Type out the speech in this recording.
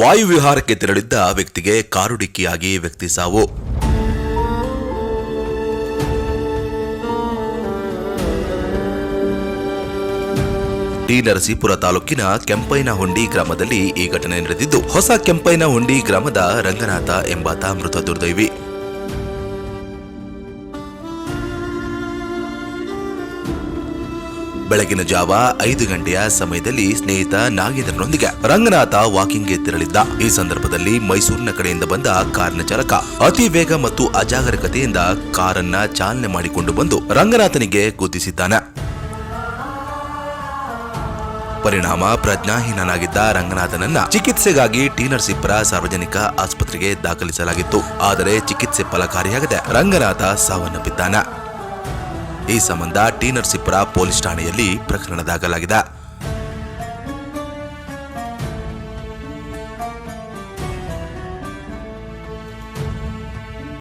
ವಾಯುವಿಹಾರಕ್ಕೆ ತೆರಳಿದ್ದ ವ್ಯಕ್ತಿಗೆ ಕಾರು ಡಿಕ್ಕಿಯಾಗಿ ವ್ಯಕ್ತಿ ಸಾವು. ಟಿ ನರಸೀಪುರ ತಾಲೂಕಿನ ಕೆಂಪೈನಹುಂಡಿ ಗ್ರಾಮದಲ್ಲಿ ಈ ಘಟನೆ ನಡೆದಿದ್ದು, ಹೊಸ ಕೆಂಪೈನಹುಂಡಿ ಗ್ರಾಮದ ರಂಗನಾಥ ಎಂಬಾತ ಮೃತ ದುರ್ದೈವಿ. ಬೆಳಗಿನ ಜಾವ ಐದು ಗಂಟೆಯ ಸಮಯದಲ್ಲಿ ಸ್ನೇಹಿತ ನಾಗೇಂದ್ರನೊಂದಿಗೆ ರಂಗನಾಥ ವಾಕಿಂಗ್ಗೆ ತೆರಳಿದ್ದ. ಈ ಸಂದರ್ಭದಲ್ಲಿ ಮೈಸೂರಿನ ಕಡೆಯಿಂದ ಬಂದ ಕಾರಿನ ಚಾಲಕ ಅತಿ ವೇಗ ಮತ್ತು ಅಜಾಗರೂಕತೆಯಿಂದ ಕಾರನ್ನ ಚಾಲನೆ ಮಾಡಿಕೊಂಡು ಬಂದು ರಂಗನಾಥನಿಗೆ ಗುದ್ದಿಸಿದ್ದಾನೆ ಪರಿಣಾಮ ಪ್ರಜ್ಞಾಹೀನನಾಗಿದ್ದ ರಂಗನಾಥನನ್ನ ಚಿಕಿತ್ಸೆಗಾಗಿ ಟೀನರ್ ನರಸೀಪುರ ಸಾರ್ವಜನಿಕ ಆಸ್ಪತ್ರೆಗೆ ದಾಖಲಿಸಲಾಗಿತ್ತು. ಆದರೆ ಚಿಕಿತ್ಸೆ ಫಲಕಾರಿಯಾಗದೆ ರಂಗನಾಥ ಸಾವನ್ನಪ್ಪಿದ್ದಾನೆ. ಈ ಸಂಬಂಧ ಟಿ ನರಸೀಪುರ ಪೊಲೀಸ್ ಠಾಣೆಯಲ್ಲಿ ಪ್ರಕರಣ ದಾಖಲಾಗಿದೆ